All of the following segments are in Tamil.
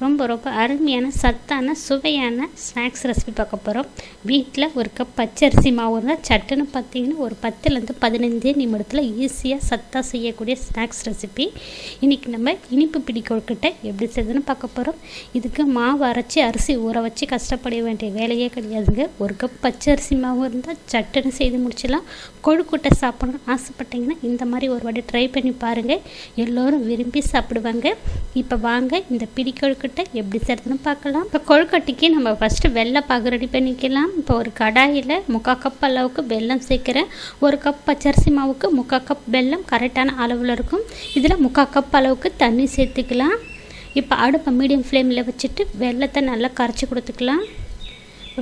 ரொம்ப ரொம்ப அருமையான சத்தான சுவையான ஸ்நாக்ஸ் ரெசிபி பார்க்க போகிறோம் வீட்டில் ஒரு கப் பச்சரிசி மாவு இருந்தால் சட்டுன்னு பார்த்தீங்கன்னா ஒரு பத்துலேருந்து பதினஞ்சே நிமிடத்தில் ஈஸியாக சத்தாக செய்யக்கூடிய ஸ்நாக்ஸ் ரெசிபி இன்றைக்கி நம்ம இனிப்பு பிடிக்கொழுக்கிட்ட எப்படி செய்யுதுன்னு பார்க்க போகிறோம் இதுக்கு மாவு அரைச்சி அரிசி ஊற வச்சு கஷ்டப்பட வேண்டிய வேலையே கிடையாதுங்க. ஒரு கப் பச்சரிசி மாவு இருந்தால் சட்டுன்னு செய்து முடிச்சிடலாம். கொழுக்கட்டை சாப்பிடணும்னு ஆசைப்பட்டீங்கன்னா இந்த மாதிரி ஒரு வாட்டி ட்ரை பண்ணி பாருங்கள் எல்லோரும் விரும்பி சாப்பிடுவாங்க. இப்போ வாங்க இந்த பிடி கொழுக்கட்டை எப்படி செய்கிறதுன்னு பார்க்கலாம். இப்போ கொழுக்கட்டைக்கு நம்ம ஃபஸ்ட்டு வெள்ளை பாகு ரெடி பண்ணிக்கலாம். இப்போ ஒரு கடாயில் முக்கால் கப் அளவுக்கு வெல்லம் சேர்க்குறேன். ஒரு கப் பச்சரிசி மாவுக்கு முக்கால் கப் வெல்லம் கரெக்டான அளவில் இருக்கும். இதில் முக்கால் கப் அளவுக்கு தண்ணி சேர்த்துக்கலாம். இப்போ அடுப்பை மீடியம் ஃப்ளேமில் வச்சுட்டு வெள்ளத்தை நல்லா கரைச்சி கொடுத்துக்கலாம்.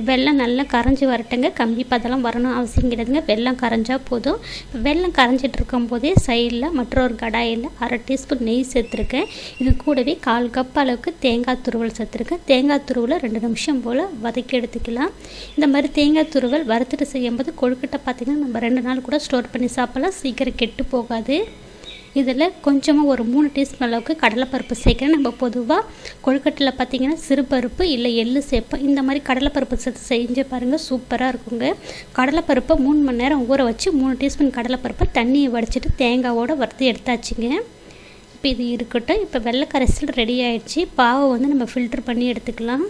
வெள்ளம் நல்லா கரைஞ்சி வரட்டுங்க. கம்பி பதெல்லாம் வரணும் அவசியம் கிடையாதுங்க வெள்ளம் கரைஞ்சால் போதும். வெள்ளம் கரைஞ்சிட்டு இருக்கும்போதே சைடில் மற்றொரு கடாயில் அரை டீஸ்பூன் நெய் சேர்த்துருக்கேன். இது கூடவே கால் கப் அளவுக்கு தேங்காய் துருவல் சேர்த்துருக்கேன். தேங்காய் துருவலை ரெண்டு நிமிஷம் போல் வதக்கி எடுத்துக்கலாம். இந்த மாதிரி தேங்காய் துருவல் வறுத்துட்டு செய்யும்போது கொழுக்கட்டை பார்த்திங்கன்னா நம்ம ரெண்டு நாள் கூட ஸ்டோர் பண்ணி சாப்பிடலாம். சீக்கிரம் கெட்டு போகாது. இதில் கொஞ்சமாக ஒரு மூணு டீஸ்பூன் அளவுக்கு கடலைப்பருப்பு சேர்க்குறேன். நம்ம பொதுவாக கொழுக்கட்டில் பார்த்திங்கன்னா சிறுபருப்பு இல்லை எள்ளு சேர்ப்போம். இந்த மாதிரி கடலைப்பருப்பு சேர்த்து செஞ்சு பாருங்கள் சூப்பராக இருக்குங்க. கடலைப்பருப்பை மூணு மணி நேரம் ஊற வச்சு மூணு டீஸ்பூன் கடலைப்பருப்பை தண்ணியை வடிச்சிட்டு தேங்காவோடு வறுத்து எடுத்தாச்சுங்க. இப்போ இது இருக்கட்டும். இப்போ வெள்ளை கரைசல் ரெடி ஆகிடுச்சு பாவை வந்து நம்ம ஃபில்ட்ரு பண்ணி எடுத்துக்கலாம்.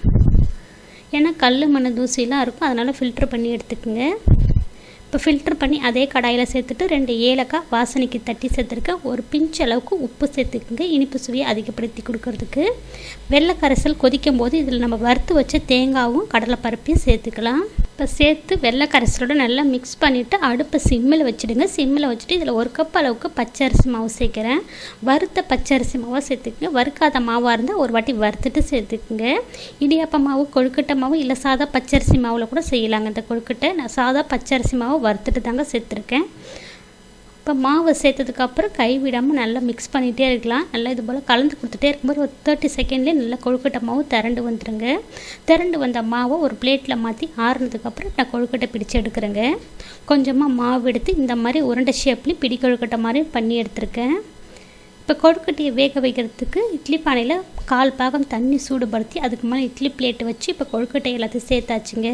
ஏன்னா கல் மண் தூசிலாம் இருக்கும். அதனால் ஃபில்ட்ரு பண்ணி எடுத்துக்கோங்க. இப்போ ஃபில்ட்ரு பண்ணி அதே கடாயில் சேர்த்துட்டு ரெண்டு ஏலக்காய் வாசனைக்கு தட்டி சேர்த்துருக்கேன் ஒரு பிஞ்ச் அளவுக்கு உப்பு சேர்த்துக்குங்க. இனிப்பு சுவையை அதிகப்படுத்தி கொடுக்கறதுக்கு. வெள்ளை கரைசல் கொதிக்கும் போது இதில் நம்ம வறுத்து வச்ச தேங்காவும் கடலைப்பருப்பையும் சேர்த்துக்கலாம். இப்போ சேர்த்து வெள்ளை கரைசலோட நல்லா மிக்ஸ் பண்ணிவிட்டு அடுப்பை சிம்மில் வச்சுடுங்க. சிம்மில் வச்சுட்டு இதில் ஒரு கப் அளவுக்கு பச்சரிசி மாவு சேர்க்குறேன். வறுத்த பச்சரிசி மாவை சேர்த்துக்குங்க. வறுக்காத மாவாக இருந்தால் ஒரு வாட்டி வறுத்துட்டு சேர்த்துக்குங்க. இடியாப்ப மாவு கொழுக்கட்டை மாவு இல்லை சாதா பச்சரிசி மாவில் கூட செய்யலாங்க இந்த கொழுக்கட்டை. நான் சாதா பச்சரிசி மாவு வறுத்துட்டு தாங்க சேர்த்துருக்கேன். இப்போ மாவை சேர்த்ததுக்கப்புறம் கைவிடாமல் நல்லா மிக்ஸ் பண்ணிகிட்டே இருக்கலாம். நல்லா இது போல் கலந்து கொடுத்துட்டே இருக்கும்போது ஒரு தேர்ட்டி செகண்ட்லேயே நல்லா கொழுக்கட்டை மாவு திரண்டு வந்துடுங்க திரண்டு வந்த மாவை ஒரு பிளேட்டில் மாற்றி ஆறுனதுக்கப்புறம் நான் கொழுக்கட்டை பிடிச்சி எடுக்கிறேங்க. கொஞ்சமாக மாவு எடுத்து இந்த மாதிரி உருண்டை ஷேப்லேயும் பிடி கொழுக்கட்டை மாதிரி பண்ணி எடுத்திருக்கேன். இப்போ கொழுக்கட்டையை வேக வைக்கிறதுக்கு இட்லி பானையில் கால் பாகம் தண்ணி சூடுபடுத்தி அதுக்கு மேலே இட்லி பிளேட்டு வச்சு இப்போ கொழுக்கட்டை எல்லாத்தையும் சேர்த்தாச்சுங்க.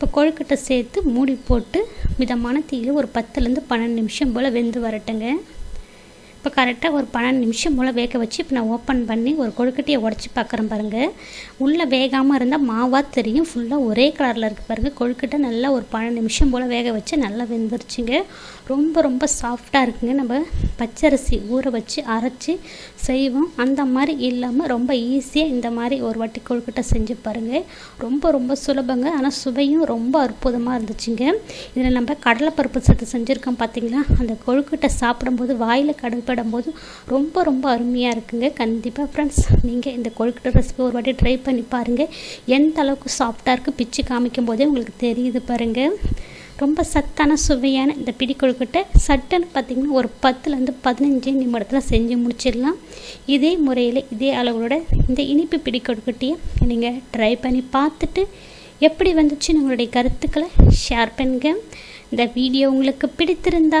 இப்போ கொழுக்கட்டை சேர்த்து மூடி போட்டு மிதமான தீயில் ஒரு பத்துலேருந்து பன்னெண்டு நிமிஷம் போல் வெந்து வரட்டுங்க. இப்போ கரெக்டாக ஒரு பன்னெண்டு நிமிஷம் போல் வேக வச்சு இப்போ நான் ஓப்பன் பண்ணி ஒரு கொழுக்கட்டையை உடச்சி பார்க்குறேன் பாருங்கள் உள்ளே வேகாமல் இருந்தால் மாவாக தெரியும். ஃபுல்லாக ஒரே கலரில் இருக்குது பாருங்கள் கொழுக்கட்டை நல்லா ஒரு பன்னெண்டு நிமிஷம் போல் வேக வச்சு நல்லா வெந்துருச்சுங்க. ரொம்ப ரொம்ப சாஃப்டாக இருக்குங்க. நம்ம பச்சரிசி ஊற வச்சு அரைச்சி செய்வோம். அந்த மாதிரி இல்லாமல் ரொம்ப ஈஸியாக இந்த மாதிரி ஒரு வாட்டி கொழுக்கட்டை செஞ்சு பாருங்கள் ரொம்ப ரொம்ப சுலபங்க. ஆனால் சுவையும் ரொம்ப அற்புதமாக இருந்துச்சுங்க. இதில் நம்ம கடலைப்பருப்பு சத்து செஞ்சுருக்கோம் பார்த்தீங்களா அந்த கொழுக்கட்டை சாப்பிடும்போது வாயில் கடுப்படும் போது ரொம்ப ரொம்ப அருமையாக இருக்குங்க. கண்டிப்பாக ஃப்ரெண்ட்ஸ் நீங்கள் இந்த கொழுக்கட்டை ரெசிபி ஒரு வாட்டி ட்ரை பண்ணி பாருங்கள் எந்த அளவுக்கு சாஃப்டாக இருக்குது பிச்சு காமிக்கும் போதே உங்களுக்கு தெரியுது பாருங்கள் ரொம்ப சத்தான சுவையான இந்த பிடி கொழுக்கட்டை சட்டன்னு பார்த்திங்கன்னா ஒரு பத்துலேருந்து பதினஞ்சு நிமிடத்தில் செஞ்சு முடிச்சிடலாம். இதே முறையில் இதே அளவோட இந்த இனிப்பு பிடி கொழுக்கட்டையை நீங்கள் ட்ரை பண்ணி பார்த்துட்டு எப்படி வந்துச்சு உங்களுடைய கருத்துக்களை ஷேர் பண்ணுங்க. இந்த வீடியோ உங்களுக்கு பிடித்திருந்தா